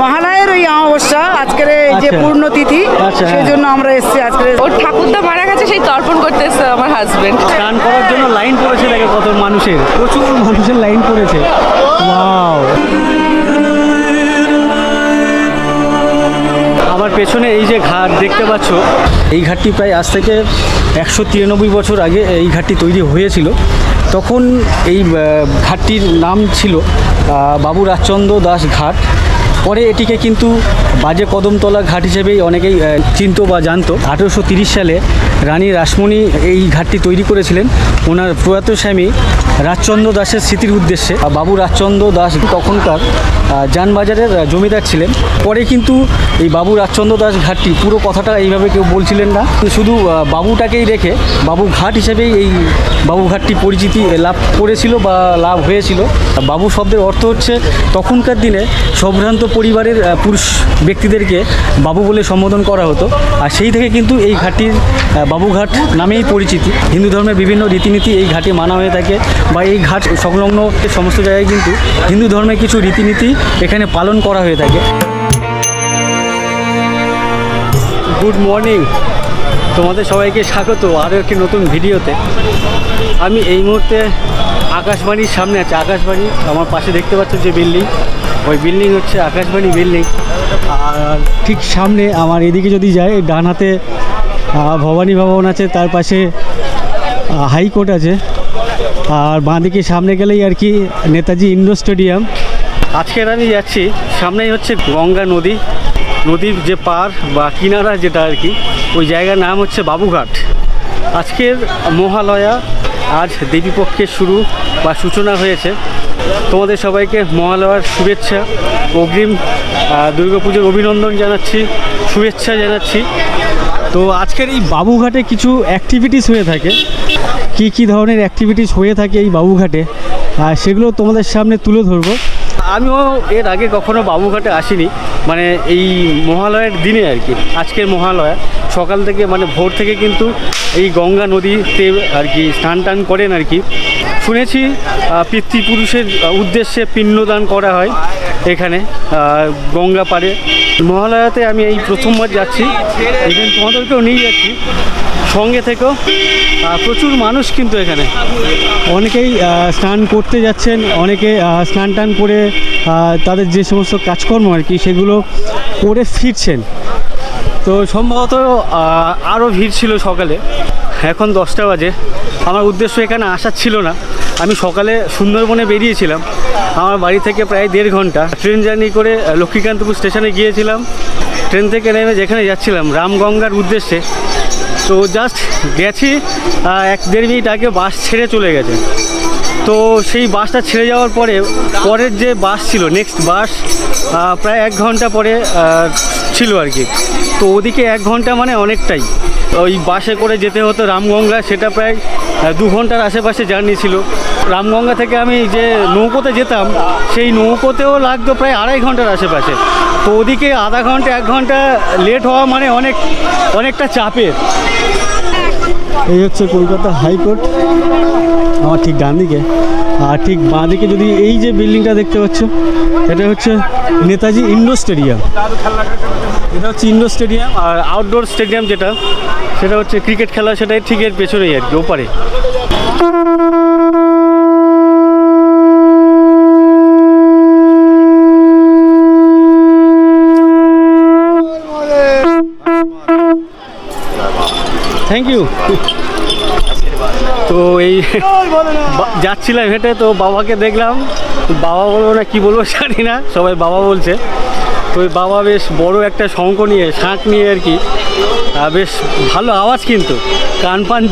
মহালয়ের ওই অমাবস্যা আজকের এই যে আচ্ছা। পূর্ণতিথি আচ্ছা। সেই জন্য আমরা এসেছি আজকে ওর ঠাকুরদা মারা গেছে সেই তর্পণ করতে এসছে আমার হাজবেন্ড স্নান করার জন্য লাইন পড়েছে দেখে কত মানুষের। প্রচুর মানুষের লাইন পড়েছে। ওয়াও আমার পেছনে এই যে ঘাট দেখতে পাচ্ছ এই ঘাটটি প্রায় আজ থেকে একশো তিরানব্বই বছর আগে এই ঘাটটি তৈরি হয়েছিল। তখন এই ঘাটটির নাম ছিল বাবু রাজচন্দ্র দাস ঘাট। পরে এটিকে কিন্তু বাজে কদমতলা ঘাট হিসেবেই অনেকেই চিনত বা জানতো। আঠেরোশো সালে রানী রাসমণি এই ঘাটটি তৈরি করেছিলেন। ওনার প্রয়াত স্বামী রাজচন্দ্র দাসের স্মৃতির উদ্দেশ্যে। বাবু রাজচন্দ্র দাস তখনকার যানবাজারের জমিদার ছিলেন। পরে কিন্তু এই বাবু রাজচন্দ্র দাস ঘাটটি, পুরো কথাটা এইভাবে কেউ বলছিলেন না। শুধু বাবুটাকেই রেখে, বাবু ঘাট হিসেবেই এই বাবু ঘাটটি পরিচিতি লাভ করেছিল বা লাভ হয়েছিল। বাবু শব্দের অর্থ হচ্ছে, তখনকার দিনে সম্ভ্রান্ত পরিবারের পুরুষ ব্যক্তিদেরকে বাবু বলে সম্বোধন করা হতো। আর সেই থেকে কিন্তু এই ঘাটটির বাবুঘাট নামেই পরিচিতি। হিন্দু ধর্মের বিভিন্ন রীতিনীতি এই ঘাটে মানা হয়ে থাকে বা এই ঘাট সংলগ্ন সমস্ত জায়গায় কিন্তু হিন্দু ধর্মের কিছু রীতিনীতি এখানে পালন করা হয়ে থাকে। Good morning. তোমাদের সবাইকে স্বাগত আরও একটি নতুন ভিডিওতে। আমি এই মুহূর্তে আকাশবাণীর সামনে আছি। আকাশবাণী, আমার পাশে দেখতে পাচ্ছ যে বিল্ডিং। ওই বিল্ডিং হচ্ছে আকাশবাণী বিল্ডিং। আর ঠিক সামনে আমার এদিকে যদি যাই, ডান হাতে ভবানী ভবন আছে, তার পাশে হাইকোর্ট আছে। আর বাঁদিকে সামনে গেলেই আর কি নেতাজি ইন্ডোর স্টেডিয়াম। আজকের আমি যাচ্ছি, সামনেই হচ্ছে গঙ্গা নদী। নদীর যে পার বা কিনারা যেটা আর কি, ওই জায়গার নাম হচ্ছে বাবুঘাট। আজকের মহালয়া, আজ দেবীপক্ষের শুরু বা সূচনা হয়েছে। তোমাদের সবাইকে মহালয়ার শুভেচ্ছা, অগ্রিম দুর্গাপুজোর অভিনন্দন জানাচ্ছি, শুভেচ্ছা জানাচ্ছি। তো আজকের এই বাবুঘাটে কিছু অ্যাক্টিভিটিস হয়ে থাকে। কি কি ধরনের অ্যাক্টিভিটিস হয়ে থাকে এই বাবুঘাটে? আর সেগুলো তোমাদের সামনে তুলে ধরবো। আমিও এর আগে কখনো বাবুঘাটে আসিনি। মানে এই মহালয়ের দিনে আর কি, আজকের মহালয়া। সকাল থেকে মানে ভোর থেকে কিন্তু এই গঙ্গা নদীতে আর কি স্নান টান করেন আর কি। শুনেছি পিতৃপুরুষের উদ্দেশ্যে পিণ্ডদান করা হয়। এখানে গঙ্গা পাড়ে। মহালয়াতে আমি এই প্রথমবার যাচ্ছি। এখানে তোমাদেরকেও নিয়ে যাচ্ছি। সঙ্গে থেকেও প্রচুর মানুষ কিন্তু এখানে। অনেকেই স্নান করতে যাচ্ছেন অনেকে স্নান টান করে তাদের যে সমস্ত কাজকর্ম আর কি সেগুলো করে ফিরছেন। তো সম্ভবত আরও ভিড় ছিল সকালে। এখন দশটা বাজে। আমার উদ্দেশ্য এখানে আসার ছিল না। আমি সকালে সুন্দরবনে বেরিয়েছিলাম। আমার বাড়ি থেকে প্রায় দেড় ঘণ্টা। ট্রেন জার্নি করে লক্ষ্মীকান্তপুর স্টেশনে গিয়েছিলাম। ট্রেন থেকে নেমে যেখানে যাচ্ছিলাম, রামগঙ্গার উদ্দেশ্যে। তো জাস্ট গেছি এক দেড় মিনিট আগে বাস ছেড়ে চলে গেছে। তো সেই বাসটা ছেড়ে যাওয়ার পরে, পরের যে বাস ছিল নেক্সট বাস প্রায় এক ঘণ্টা পরে ছিল আর কি। তো ওদিকে এক ঘণ্টা মানে অনেকটাই। ওই বাসে করে যেতে হতো রামগঙ্গা, সেটা প্রায় দু ঘণ্টার আশেপাশে জার্নি ছিল। রামগঙ্গা থেকে আমি যে নৌকোতে যেতাম সেই নৌকোতেও লাগতো প্রায় আড়াই ঘণ্টার আশেপাশে। তো ওদিকে আধা ঘণ্টা এক ঘণ্টা লেট হওয়া মানে অনেক অনেকটা চাপের। এই হচ্ছে কলকাতা হাইকোর্ট আমার ঠিক ডান দিকে। আর ঠিক বাঁ দিকে যদি এই যে বিল্ডিংটা দেখতে পাচ্ছ এটা হচ্ছে নেতাজি ইন্ডোর স্টেডিয়াম। এটা হচ্ছে ইন্ডোর স্টেডিয়াম। আর আউটডোর স্টেডিয়াম যেটা সেটা হচ্ছে ক্রিকেট খেলা, সেটাই ঠিক এর পেছনেই আর কি, ওপারে। থ্যাংক ইউ তো এই যাচ্ছিলাম হেঁটে, তো বাবাকে দেখলাম। বাবা বলব না কি বলব জানি না, সবাই বাবা বলছে। তো ওই বাবা বেশ বড় একটা শঙ্খ নিয়ে, শাঁখ নিয়ে আর কি বেশ ভালো আওয়াজ কিন্তু। কান পান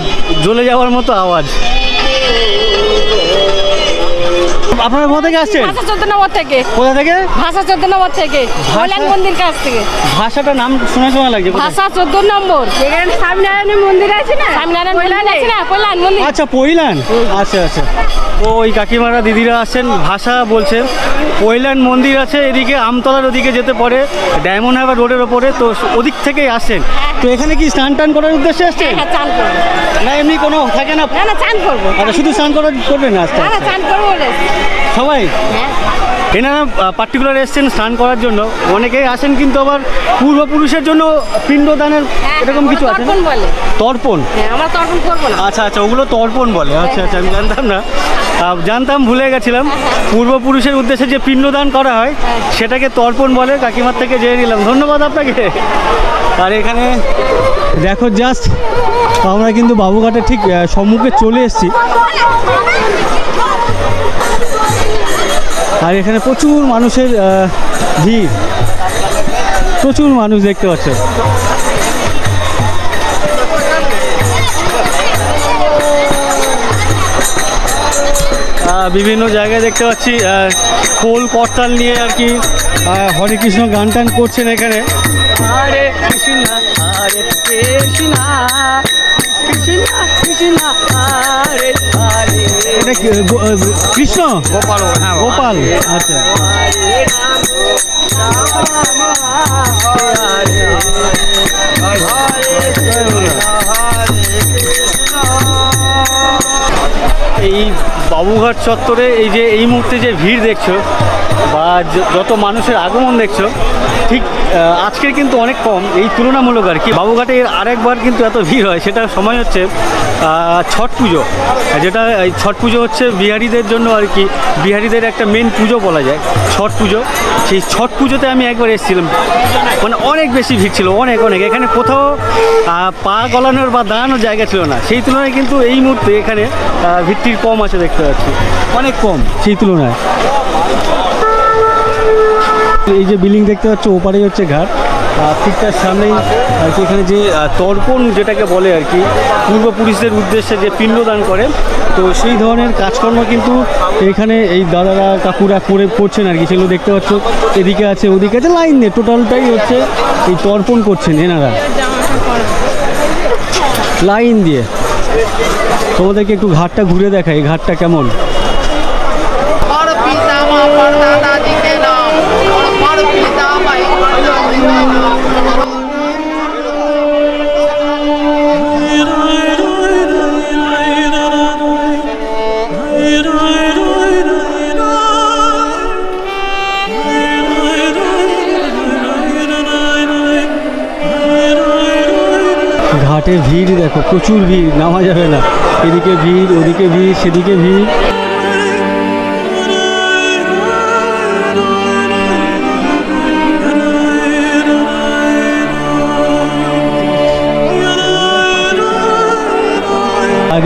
জ্বলে যাওয়ার মতো আওয়াজ। আপনারা কোথা থেকে আসছেন? ভাষা চোদ্দ নম্বর থেকে। কোথা থেকে? ভাষা চোদ্দ নম্বর থেকে কল্যাণ মন্দির কাছ থেকে। ভাষাটার নাম শোনা শোনা লাগছে ভাষা চোদ্দ নম্বর এখানে স্বামীনারায়ণ মন্দির আছে না? স্বামীনারায়ণ মন্দির আছে না? কল্যাণ মন্দির। আচ্ছা পৈলান। আচ্ছা আচ্ছা। ও ওই কাকিমারা দিদিরা আসছেন ভাষা বলছেন। পৈলান মন্দির আছে এদিকে আমতলার ওদিকে যেতে পারে ডায়মন্ড হারবার রোডের ওপরে তো ওদিক থেকেই আসেন। তো এখানে কি স্নান টান করার উদ্দেশ্যে আসছেন? হ্যাঁ করব। না এমনি কোনো থাকে না? না না চান করব। আচ্ছা শুধু স্নান করার করবেন না চান করব সবাই? হ্যাঁ। এনারা পার্টিকুলার এসছেন স্নান করার জন্য। অনেকেই আসেন কিন্তু আবার পূর্বপুরুষের জন্য পিণ্ডদানের এরকম কিছু আছে তর্পণ বলে। তর্পণ? হ্যাঁ আমরা তর্পণ করব আচ্ছা আচ্ছা ওগুলো তর্পণ বলে। আচ্ছা আচ্ছা আমি জানতাম না। জানতাম, ভুলে গেছিলাম। পূর্বপুরুষের উদ্দেশ্যে যে পিণ্ডদান করা হয়, সেটাকে তর্পণ বলে কাকিমার থেকে জেনে নিলাম। ধন্যবাদ আপনাকে। আর এখানে দেখো জাস্ট আমরা কিন্তু বাবুঘাটের ঠিক সম্মুখে চলে এসেছি। আর এখানে প্রচুর মানুষের ভিড়। প্রচুর মানুষ দেখতে পাচ্ছ। বিভিন্ন জায়গায় দেখতে পাচ্ছি আহ, খোল করতাল নিয়ে আর কি আহ, হরে কৃষ্ণ গান টান করছেন এখানে। হরে হরে কৃষ্ণ গোপাল গোপাল। আচ্ছা। এই বাবুঘাট চত্বরে এই যে, এই মুহূর্তে যে ভিড় দেখছ বা যত মানুষের আগমন দেখছ, ঠিক আজকের কিন্তু অনেক কম। এই তুলনামূলক আর কি। বাবুঘাটে এর আরেকবার কিন্তু এত ভিড় হয়, সেটা সময় হচ্ছে ছট পুজো। যেটা ছট পুজো হচ্ছে বিহারিদের জন্য আর কি, বিহারিদের একটা মেন পুজো বলা যায়, ছট পুজো। সেই ছট পুজোতে আমি একবার এসেছিলাম। মানে অনেক বেশি ভিড় ছিল, অনেক অনেক। এখানে কোথাও পা গলানোর বা দাঁড়ানোর জায়গা ছিল না। সেই তুলনায় কিন্তু এই মুহূর্তে এখানে ভিড়টির কম আছে দেখতে। পাচ্ছি। অনেক কম। সেই তুলনায়। এই যে বিল্ডিং দেখতে পাচ্ছ, ওপারেই হচ্ছে ঘাট। আর ঠিক তার সামনেই এখানে যে তর্পণ যেটাকে বলে আর কি পূর্বপুরুষদের উদ্দেশ্যে যে পিণ্ডদান করে। তো সেই ধরনের কাজকর্ম কিন্তু এখানে এই দাদারা, কাকুরা করে, করছেন আর কি। সেগুলো দেখতে পাচ্ছ, এদিকে আছে, ওদিকে আছে, লাইন দিয়ে টোটালটাই হচ্ছে এই তর্পণ করছেন এনারা। লাইন দিয়ে। তোমাদেরকে একটু ঘাটটা ঘুরে দেখাই, ঘাটটা কেমন? ঘাটে ভিড় দেখো, প্রচুর ভিড়, নামা যাবে না। এদিকে ভিড়, ওদিকে ভিড়, সেদিকে ভিড়।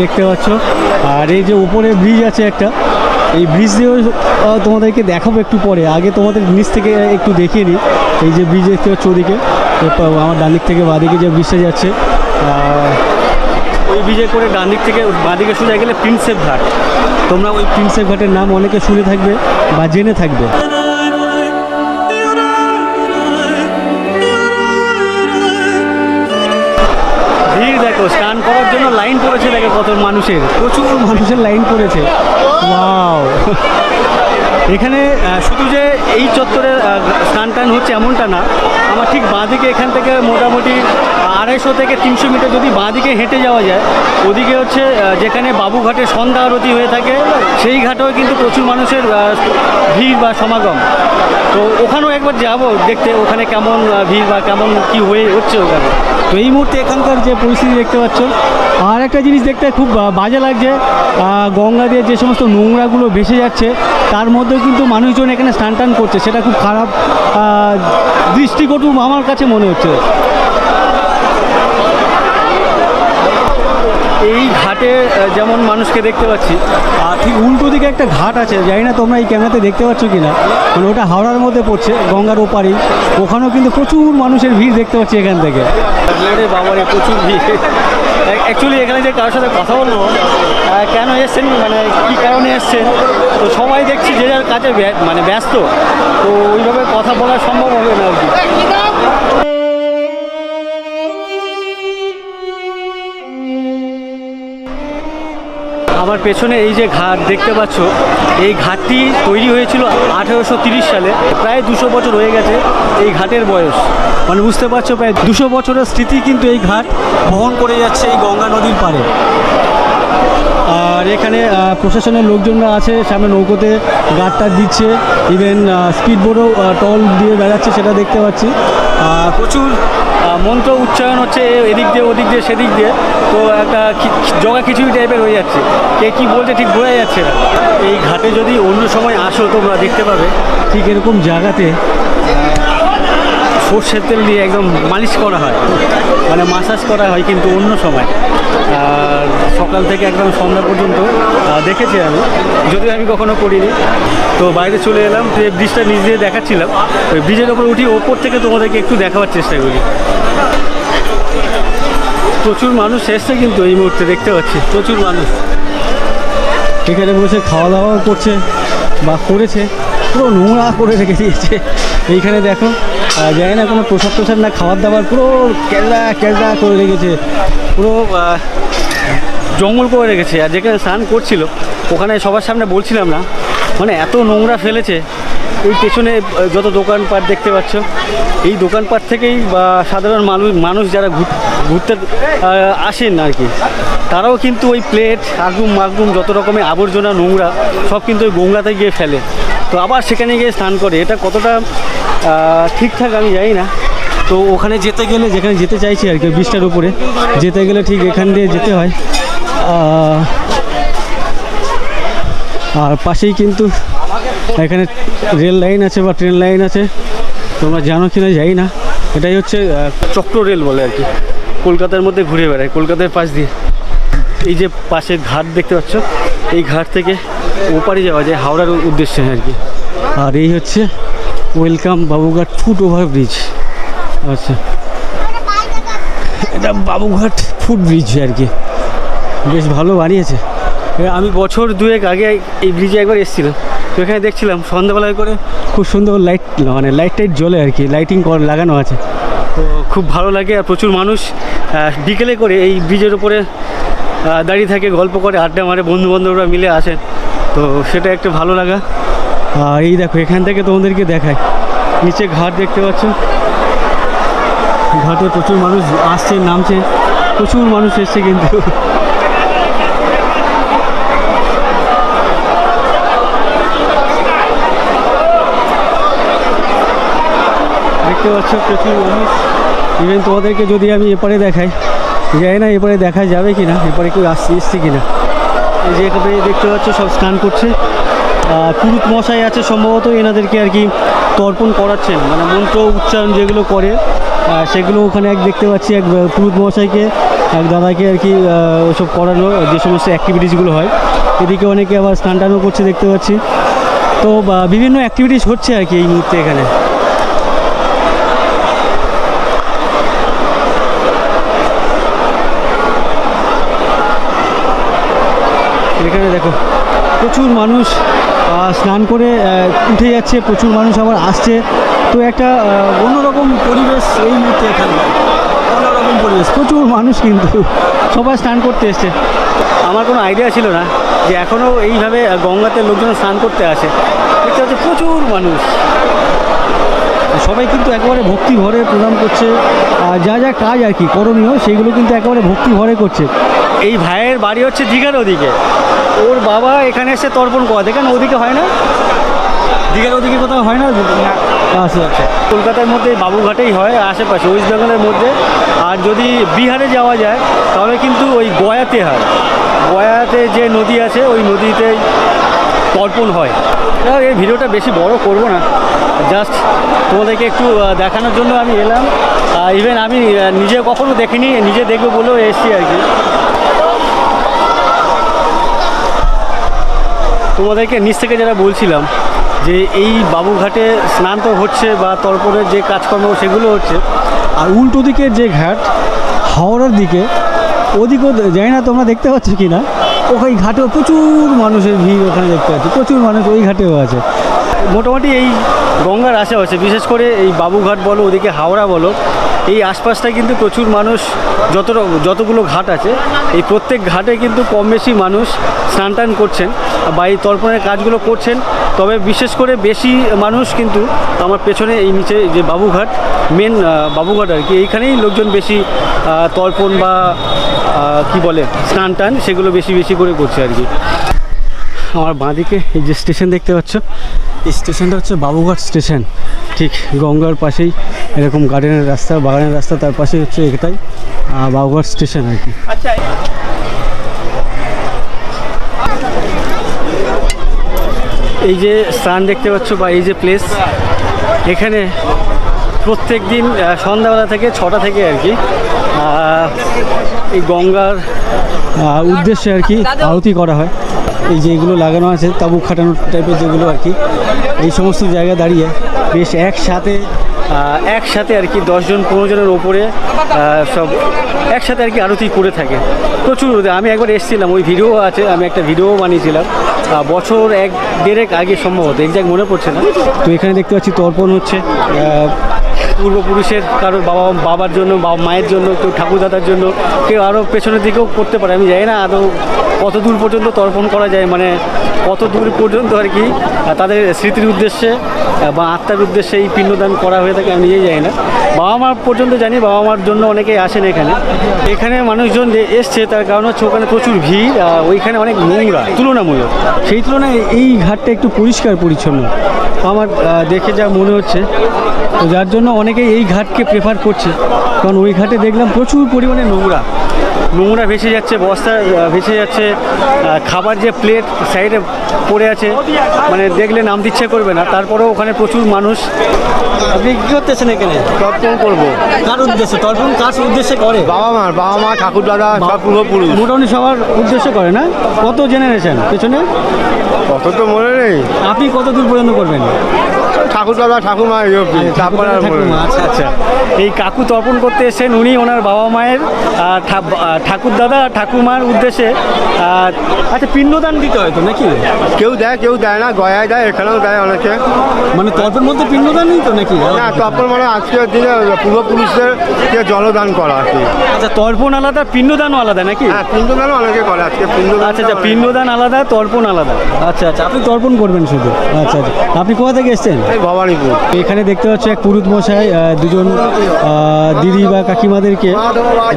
দেখতে পাচ্ছ, আর এই যে উপরে ব্রিজ আছে একটা, এই ব্রিজ দিয়েও তোমাদেরকে দেখাবো একটু পরে। আগে তোমাদের নিচ থেকে একটু দেখিয়ে নিই। এই যে ব্রিজ দেখতে পাচ্ছ ওদিকে আমার ডান দিক থেকে বাঁদিকে যে ব্রিজটা যাচ্ছে ওই ব্রিজে করে ডান দিক থেকে বাঁদিকে সোজা গেলে প্রিন্সেপ ঘাট। তোমরা ওই প্রিন্সেপ ঘাটের নাম অনেকে শুনে থাকবে বা জেনে থাকবে। ভিড় দেখো, স্নান করার জন্য লাইন পড়েছে দেখো কত মানুষের। প্রচুর মানুষের লাইন পড়েছে। ওয়াও। এখানে শুধু যে এই চত্বরে আহ, স্নান টান হচ্ছে এমনটা না আমার ঠিক বাঁদিকে এখান থেকে মোটামুটি আড়াইশো থেকে তিনশো মিটার যদি বাঁদিকে হেঁটে যাওয়া যায় ওদিকে হচ্ছে যেখানে বাবুঘাটে সন্ধ্যা আরতি হয়ে থাকে সেই ঘাটেও কিন্তু প্রচুর মানুষের ভিড় বা সমাগম। তো ওখানেও একবার যাব দেখতে ওখানে কেমন ভিড় বা কেমন কি হয়ে হচ্ছে ওখানে। তো এই মুহূর্তে এখানকার যে পরিস্থিতি দেখতে পাচ্ছ, আর একটা জিনিস দেখতে খুব বাজে লাগছে গঙ্গা দিয়ে যে সমস্ত নোংরাগুলো ভেসে যাচ্ছে, তার মধ্যেও কিন্তু মানুষজন এখানে স্নান টান করছে, সেটা খুব খারাপ দৃষ্টিকটু আমার কাছে মনে হচ্ছে। এই ঘাটে যেমন মানুষকে দেখতে পাচ্ছি আর ঠিক উল্টো দিকে একটা ঘাট আছে, জানি না তোমরা এই ক্যামেরাতে দেখতে পাচ্ছ কি না মানে ওটা হাওড়ার মধ্যে পড়ছে, গঙ্গার ওপারেই, ওখানেও কিন্তু প্রচুর মানুষের ভিড় দেখতে পাচ্ছি এখান থেকে। রে বাবারে প্রচুর ভিড়। অ্যাকচুয়ালি এখানে যে কারোর সাথে কথা বলব কেন এসছেন মানে কী কারণে এসছেন, তো সবাই দেখছি যে যার কাজে মানে ব্যস্ত, তো ওইভাবে কথা বলা সম্ভব হবে না আর কি। আমার পেছনে এই যে ঘাট দেখতে পাচ্ছ, এই ঘাটটি তৈরি হয়েছিল আঠেরোশো সালে। প্রায় দুশো বছর হয়ে গেছে এই ঘাটের বয়স। মানে বুঝতে পারছ, প্রায় দুশো বছরের স্মৃতি কিন্তু এই ঘাট বহন করে যাচ্ছে এই গঙ্গা নদীর পাড়ে। আর এখানে প্রশাসনের লোকজনরা আছে, সামনে নৌকোতে গাড়টা দিচ্ছে। ইভেন স্পিড বোর্ডও টল দিয়ে বেড়াচ্ছে, সেটা দেখতে পাচ্ছি। প্রচুর মন্ত্র উচ্চারণ হচ্ছে এদিক দিয়ে, ওদিক দিয়ে, সেদিক দিয়ে। তো একটা জগা খিচুড়ি টাইপের হয়ে যাচ্ছে। কে কী বলছে ঠিক বোঝা যাচ্ছে না। এই ঘাটে যদি অন্য সময় আসো, তোমরা দেখতে পাবে। ঠিক এরকম জায়গাতে সর্ষের তেল দিয়ে একদম মালিশ করা হয়। মানে মাসাজ করা হয় কিন্তু অন্য সময়। সকাল থেকে একদম সন্ধ্যা পর্যন্ত দেখেছি আমি। যদিও আমি কখনো করিনি। তো বাইরে চলে এলাম, তো এই ব্রিজটা নিজ দিয়ে দেখাচ্ছিলাম। ওই ব্রিজের ওপর উঠি, ওপর থেকে তোমাদেরকে একটু দেখাবার চেষ্টা করি। প্রচুর মানুষ এসছে কিন্তু এই মুহূর্তে, দেখতে পাচ্ছি। প্রচুর মানুষ। এখানে বসে খাওয়া দাওয়াও করছে বা করেছে। পুরো নোংরা করে রেখে দিয়েছে। এইখানে দেখো জানি না কোনো প্রসাদ প্রসাদ না খাবার দাবার পুরো কেল্লা কেল্লা করে রেখেছে। পুরো জঙ্গল করে রেখেছে। আর যেখানে স্নান করছিল, ওখানে সবার সামনে বলছিলাম না মানে এত নোংরা ফেলেছে। ওই পেছনে যত দোকানপাট দেখতে পাচ্ছ, এই দোকানপাট থেকেই বা সাধারণ মানুষ মানুষ যারা ঘুর- ঘুরতে আসেন আর কি, তারাও কিন্তু ওই প্লেট, আগুম মাগুম, যত রকমের আবর্জনা নোংরা, সব কিন্তু ওই গঙ্গাতে গিয়ে ফেলে। তো আবার সেখানে গিয়ে স্নান করে। এটা কতটা ঠিকঠাক আমি জানি না। তো ওখানে যেতে গেলে, যেখানে যেতে চাইছি আর কি, ব্রিজটার উপরে, যেতে গেলে ঠিক এখান দিয়ে যেতে হয়। আর পাশেই কিন্তু এখানে রেল লাইন আছে বা ট্রেন লাইন আছে। তোমরা জানো কি না যাই না। এটাই হচ্ছে চক্র রেল বলে আর কি। কলকাতার মধ্যে ঘুরে বেড়ায়, কলকাতার পাশ দিয়ে। এই যে পাশে ঘাট দেখতে পাচ্ছ, এই ঘাট থেকে ওপারে যাওয়া যায়, হাওড়ার উদ্দেশ্যে আর কি। আর এই হচ্ছে, welcome Babughat foot over bridge. আচ্ছা। এটা বাবুঘাট ফুট ব্রিজ আর কি। বেশ ভালো বানিয়েছে। আমি বছর দুয়েক আগে এই ব্রিজে একবার এসেছিলাম। তো এখানে দেখছিলাম সন্ধ্যাবেলায় করে খুব সুন্দর লাইট মানে লাইট টাইট জ্বলে আর কি, লাইটিং লাগানো আছে। তো খুব ভালো লাগে আর প্রচুর মানুষ বিকেলে করে এই ব্রিজের উপরে দাঁড়িয়ে থাকে, গল্প করে, আড্ডা মারে বন্ধু বান্ধবরা মিলে আসেন তো সেটা একটা ভালো লাগা। আর এই দেখো, এখান থেকে তোমাদেরকে দেখায়। নিচে ঘাট দেখতে পাচ্ছ। ঘাটে প্রচুর মানুষ আসছে, নামছে, প্রচুর মানুষ এসছে কিন্তু। দেখতে পাচ্ছ, প্রচুর মানুষ। ইভেন তোমাদেরকে যদি আমি এপারে দেখাই, জানি না এপারে দেখা যাবে কি না এপারে কেউ আসছে, এসছে কি না এই যে এখানে দেখতে পাচ্ছ, সব স্নান করছে। পুরুত মশাই আছে, সম্ভবত এনাদেরকে আর কি তর্পণ করাচ্ছেন মানে মন্ত্র উচ্চারণ যেগুলো করে। সেগুলো ওখানে এক দেখতে পাচ্ছি এক পুরুত মশাইকে এক দাদাকে আর কি ওসব করানো যে সমস্ত অ্যাক্টিভিটিসগুলো হয়। এদিকে অনেকে আবার স্নান টানও করছে দেখতে পাচ্ছি। তো বিভিন্ন অ্যাক্টিভিটিস হচ্ছে আর কি এই মুহূর্তে এখানে। এখানে দেখো, প্রচুর মানুষ স্নান করে উঠে যাচ্ছে, প্রচুর মানুষ আবার আসছে। তো একটা অন্যরকম পরিবেশ এই মুহূর্তে এখানে। অন্যরকম পরিবেশ। প্রচুর মানুষ কিন্তু সবাই স্নান করতে এসছে। আমার কোনো আইডিয়া ছিল না যে এখনও এইভাবে গঙ্গাতে লোকজন স্নান করতে আসে। দেখতে হচ্ছে প্রচুর মানুষ। সবাই কিন্তু একেবারে ভক্তি ভরে প্রণাম করছে। যা যা কাজ আর কি করণীয় সেইগুলো কিন্তু একেবারে ভক্তি ভরে করছে। এই ভাইয়ের বাড়ি হচ্ছে দীঘার ওদিকে। ওর বাবা এখানে এসে তর্পণ করা দেখেন ওদিকে হয় না? দীঘার ওদিকে কোথাও হয় না? আচ্ছা আচ্ছা। কলকাতার মধ্যে বাবুঘাটেই হয় আশেপাশে ওয়েস্ট বেঙ্গলের মধ্যে। আর যদি বিহারে যাওয়া যায়, তাহলে কিন্তু ওই গয়াতে হয়। গয়াতে যে নদী আছে, ওই নদীতেই তর্পণ হয়। এই ভিডিওটা বেশি বড় করব না। জাস্ট তোমাদেরকে একটু দেখানোর জন্য আমি এলাম। ইভেন আমি নিজে কখনো দেখিনি, নিজে দেখব বলেও এসেছি আর কি। তোমাদেরকে নিচ থেকে যেটা বলছিলাম যে এই বাবুঘাটে স্নান তো হচ্ছে বা তর্পণের যে কাজকর্ম সেগুলো হচ্ছে, আর উল্টো দিকে যে ঘাট, হাওড়ার দিকে, ওদিকেও জানি না তোমরা দেখতে পাচ্ছ কি না, ওই ঘাটেও প্রচুর মানুষের ভিড় ওখানে দেখতে পাচ্ছি, প্রচুর মানুষ ওই ঘাটেও আছে। মোটামুটি এই গঙ্গার আশেপাশে, বিশেষ করে এই বাবুঘাট বলো, ওদিকে হাওড়া বলো এই আশপাশটায় কিন্তু প্রচুর মানুষ, যত যতগুলো ঘাট আছে, এই প্রত্যেক ঘাটে কিন্তু কম বেশি মানুষ স্নান টান করছেন বা এই তর্পণের কাজগুলো করছেন। তবে বিশেষ করে বেশি মানুষ কিন্তু আমার পেছনে এই নিচে যে বাবুঘাট মেন বাবুঘাট আর কি, এইখানেই লোকজন বেশি তর্পণ বা কি বলে, স্নান টান সেগুলো বেশি বেশি করে করছে আর কি। আমার বাঁদিকে এই যে স্টেশন দেখতে পাচ্ছ, এই স্টেশনটা হচ্ছে বাবুঘাট স্টেশন। ঠিক গঙ্গার পাশেই এরকম গার্ডেনের রাস্তা বাগানের রাস্তা তার পাশেই হচ্ছে এটাই বাবুঘাট স্টেশন আর কি। এই যে স্থান দেখতে পাচ্ছ বা এই যে প্লেস এখানে প্রত্যেক দিন সন্ধ্যাবেলা থেকে ছটা থেকে আর কি এই গঙ্গার উদ্দেশ্যে আর কি আরতি করা হয়। এই যে এগুলো লাগানো আছে তাবু খাটানো টাইপের যেগুলো আর কি এই সমস্ত জায়গায় দাঁড়িয়ে বেশ একসাথে একসাথে আর কি দশজন পনেরো জনের ওপরে সব একসাথে আর কি আরতি করে থাকে। প্রচুর আমি একবার এসেছিলাম, ওই ভিডিও আছে, আমি একটা ভিডিও বানিয়েছিলাম। বছর এক দেড়েক আগে সম্ভবত এক্সাক্ট মনে পড়ছে না। তো এখানে দেখতে পাচ্ছি তর্পণ হচ্ছে। পূর্বপুরুষের কারোর বাবা, বাবার জন্য বাবা মায়ের জন্য, কেউ ঠাকুরদাদার জন্য, কেউ আরও পেছনের দিকেও করতে পারে। আমি জানি না আদৌ কত দূর পর্যন্ত তর্পণ করা যায় মানে কত দূর পর্যন্ত আর কি তাদের স্মৃতির উদ্দেশ্যে বা আত্মার উদ্দেশ্যে এই পিণ্ডদান করা হয়ে থাকে আমি নিজেই জানি না। বাবা মা পর্যন্ত জানি, বাবা মার জন্য অনেকেই আসেন এখানে। এখানে মানুষজন যে এসছে, তার কারণ হচ্ছে ওখানে প্রচুর ভিড় ওইখানে অনেক নোংরা, তুলনামূলক। সেই তুলনায় এই ঘাটটা একটু পরিষ্কার পরিচ্ছন্ন। আমার দেখে যা মনে হচ্ছে, তো যার জন্য অনেকেই এই ঘাটকে প্রেফার করছে। কারণ ওই ঘাটে দেখলাম প্রচুর পরিমাণে নোংরা। নোংরা ভেসে যাচ্ছে বস্তা ভেসে যাচ্ছে। খাবার যে প্লেট সাইডে পড়ে আছে। মানে দেখলে নাম দিচ্ছে করবে না। তারপরেও ওখানে প্রচুর মানুষ। আপনি কী করতেছেন এখানে? তর্পণ করব। কার উদ্দেশ্যে? তর্পণ কার উদ্দেশ্যে করে? বাবা মার বাবা মা ঠাকুর দাদা সব পূর্বপুরুষ। মোটামুটি সবার উদ্দেশ্য করে না? কত জেনারেশন পেছনে? কত তো মনে নেই। আপনি কত দূর পর্যন্ত করবেন? ঠাকুর দাদা ঠাকুমা এই অবধি। তারপরে। আচ্ছা আচ্ছা। এই কাকু তর্পণ করতে এসেছেন উনি ওনার বাবা মায়ের ঠাকুর দাদা ঠাকুমার উদ্দেশ্যে। আচ্ছা পিণ্ডদান দিতে হয় তো নাকি? কেউ দেয় কেউ দেয় না গয়ায় দেয় এখানেও দেয় অনেকে। মানে তর্পণ বলতে পিণ্ডদানই তো নাকি? না তর্পণ মানে আজকের দিনে পূর্বপুরুষদের জলদান করা আর কি। আচ্ছা তর্পণ আলাদা পিণ্ডদানও আলাদা নাকি? হ্যাঁ পিণ্ডদানও অনেকে করে আজকে পিণ্ডদান আচ্ছা আচ্ছা পিণ্ডদান আলাদা তর্পণ আলাদা। আচ্ছা আচ্ছা আপনি তর্পণ করবেন শুধু। আচ্ছা আচ্ছা আপনি কোথা থেকে এসেছেন? ভবানীপুর। এখানে দেখতে পাচ্ছি এক পুরুত মশাই দুজন আহ, দিদি বা কাকিমাদেরকে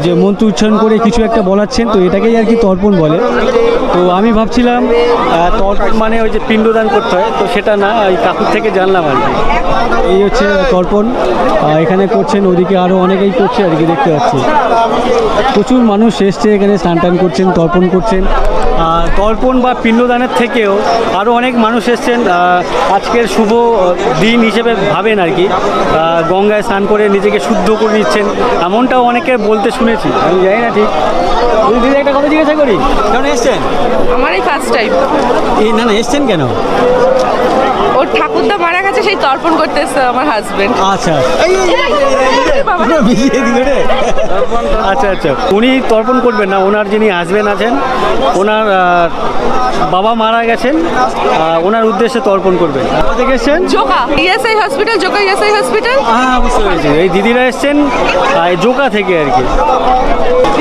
যে মন্ত্র উচ্চারণ করে কিছু একটা বলাচ্ছেন তো এটাকেই আর কি তর্পণ বলে। তো আমি ভাবছিলাম তর্পণ মানে ওই যে পিণ্ডদান করতে হয়, তো সেটা না ওই কাকুর থেকে জানলাম আর কি। এই হচ্ছে তর্পণ এখানে করছেন, ওদিকে আরও অনেকেই করছে আর কি দেখতে পাচ্ছি। প্রচুর মানুষ এসছে, এখানে স্নান টান করছেন, তর্পণ করছেন। তর্পণ বা পিণ্ডদানের থেকেও আরও অনেক মানুষ এসছেন আজকের শুভ দিন হিসেবে ভাবেন আর কি। গঙ্গায় স্নান করে নিজেকে শুদ্ধ করে নিচ্ছেন এমনটাও অনেকে বলতে শুনেছি। আমি জানি না ঠিক। দিদি একটা কথা জিজ্ঞাসা করি। কেন এসছেন? আমারই ফার্স্ট টাইম না না এসছেন কেন? ওর ঠাকুরদা মারা গেছে সেই তর্পণ করতে এসছে আমার হাজবেন্ড আচ্ছা। পুরো দিল রে। আচ্ছা আচ্ছা। উনি তর্পণ করবেন না ওনার যিনি হাজবেন্ড আছেন ওনার বাবা মারা গেছেন ওনার উদ্দেশ্যে তর্পণ করবেন। থেকে Joka. ESI hospital Joka ESI hospital হ্যাঁ বুঝতে পেরেছি। এই দিদিরা এসছেন জোকা থেকে আর কি।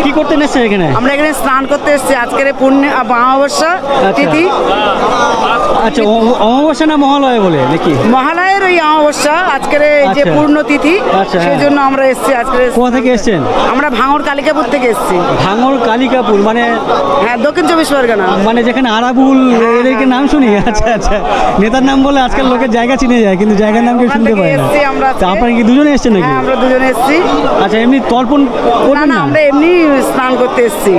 কি করতে এসছেন এখানে? আমরা এখানে স্নান করতে এসেছি। আজকের পূর্ণি অমাবস্যা তিথি। আচ্ছা অ- অমাবস্যা না মহালয়া বলে নাকি? মহালয়ের ওই অমাবস্যা আজকের এই যে আচ্ছা। পূর্ণ তিথি আচ্ছা, হ্যাঁ। সেই জন্য আমরা এসেছি আজকের কোথা থেকে এসছেন? আমরা ভাঙর কালিকাপুর থেকে এসেছি। ভাঙর কালিকাপুর মানে হ্যাঁ দক্ষিণ চব্বিশ পরগনা। মানে যেখানে আরাবুল এদেরকে নাম শুনি? আচ্ছা আচ্ছা। নেতার নাম বলে আজকাল লোকের জায়গা চিনে যায় কিন্তু জায়গার নাম কেউ শুনতে পায় না। আমরা আপনারা কি দুজনে এসছেন নাকি? হ্যাঁ আমরা দুজনে এসেছি। আচ্ছা এমনি তর্পণ করবেন না? আমরা এমনি স্নান করতে এসেছি।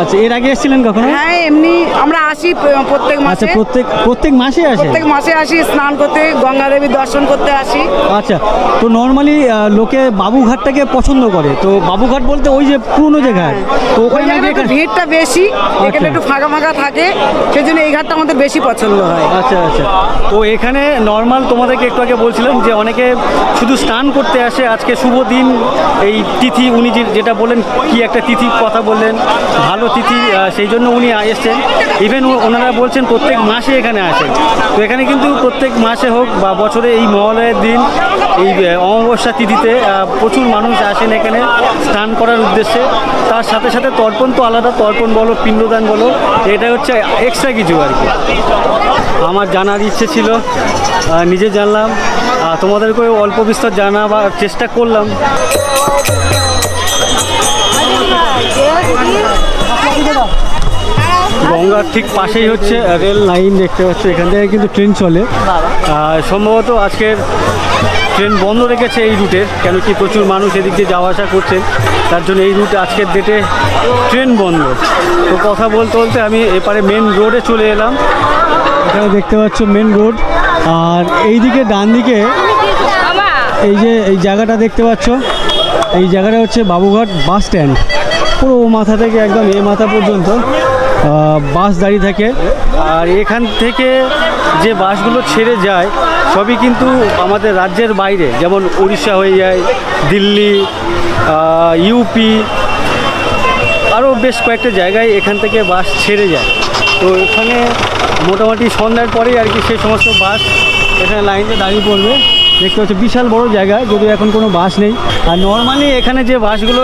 আচ্ছা এর আগে এসেছিলেন কখনো? হ্যাঁ এমনি আমরা আসি প্রত্যেক আচ্ছা মাসে। প্রত্যেক প্রত্যেক মাসে আসে প্রত্যেক মাসে আসি স্নান করতে গঙ্গা দেবী দর্শন করতে আসি। আচ্ছা তো নর্মালি লোকে বাবুঘাটটাকে পছন্দ করে। তো বাবুঘাট বলতে ওই যে পুরনো যে ঘাট তো ওখানে একটু ভিড়টা বেশি এখানে আচ্ছা। একটু ফাঁকা ফাঁকা থাকে সেই জন্য এই ঘাটটা আমাদের বেশি পছন্দ হয়। আচ্ছা আচ্ছা। তো এখানে নর্মাল তোমাদেরকে একটু আগে বলছিলাম যে অনেকে শুধু স্নান করতে আসে আজকে শুভ দিন এই তিথি উনি যে- যেটা বললেন কি একটা তিথি কথা বললেন ভালো তিথি সেই জন্য উনি এসছেন। ইভেন ওনারা বলছেন প্রত্যেক মাসে এখানে আসেন। তো এখানে কিন্তু প্রত্যেক মাসে হোক বা বছরে এই মহালয়ের দিন এই অমাবস্যা তিথিতে প্রচুর মানুষ আসেন এখানে স্নান করার উদ্দেশ্যে তার সাথে সাথে তর্পণ তো আলাদা তর্পণ বলো পিণ্ডদান বলো এটা হচ্ছে এক্সট্রা কিছু আর কি আমার জানার ইচ্ছে ছিল নিজে জানলাম আহ, তোমাদেরকেও অল্প বিস্তর জানা বা চেষ্টা করলাম গঙ্গার ঠিক পাশেই হচ্ছে রেল লাইন দেখতে পাচ্ছ এখান থেকে কিন্তু ট্রেন চলে। আর সম্ভবত আজকের ট্রেন বন্ধ রেখেছে এই রুটে কেন কি প্রচুর মানুষ এদিক দিয়ে যাওয়া আসা করছেন তার জন্য এই রুটে আজকের ডেটে ট্রেন বন্ধ। তো কথা বলতে বলতে আমি এপারে মেন রোডে চলে এলাম। এখানে দেখতে পাচ্ছ মেন রোড আর এইদিকে ডান দিকে এই যে এই জায়গাটা দেখতে পাচ্ছ এই জায়গাটা হচ্ছে বাবুঘাট বাস স্ট্যান্ড পুরো মাথা থেকে একদম এ মাথা পর্যন্ত। বাস দাঁড়িয়ে থাকে। আর এখান থেকে যে বাসগুলো ছেড়ে যায়, সবই কিন্তু আমাদের রাজ্যের বাইরে। যেমন উড়িষ্যা হয়ে যায়, দিল্লি ইউপি আরও বেশ কয়েকটা জায়গায় এখান থেকে বাস ছেড়ে যায়। তো এখানে মোটামুটি সন্ধ্যার পরেই আর কি সেই সমস্ত বাস এখানে লাইনে দাঁড়িয়ে পড়বে। দেখতে পাচ্ছি, বিশাল বড় জায়গা, যদিও এখন কোনো বাস নেই। আর নর্মালি এখানে যে বাসগুলো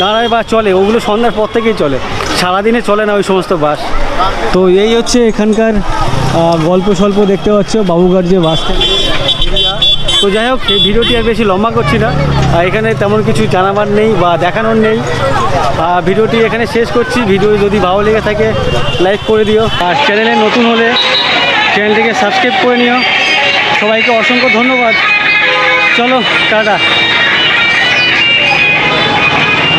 দাঁড়ায় বা চলে ওগুলো সন্ধ্যার পর থেকেই চলে। সারাদিনে চলে না ওই সমস্ত বাস। তো এই হচ্ছে এখানকার গল্প স্বল্প দেখতে পাচ্ছ বাবুঘাট যে বাস তো যাই হোক এই ভিডিওটি আর বেশি লম্বা করছি না। আর এখানে তেমন কিছু জানাবার নেই বা দেখানোর নেই। আর ভিডিওটি এখানে শেষ করছি। ভিডিও যদি ভালো লেগে থাকে লাইক করে দিও। আর চ্যানেলে নতুন হলে চ্যানেলটিকে সাবস্ক্রাইব করে নিও। সবাইকে অসংখ্য ধন্যবাদ। চলো টাটা।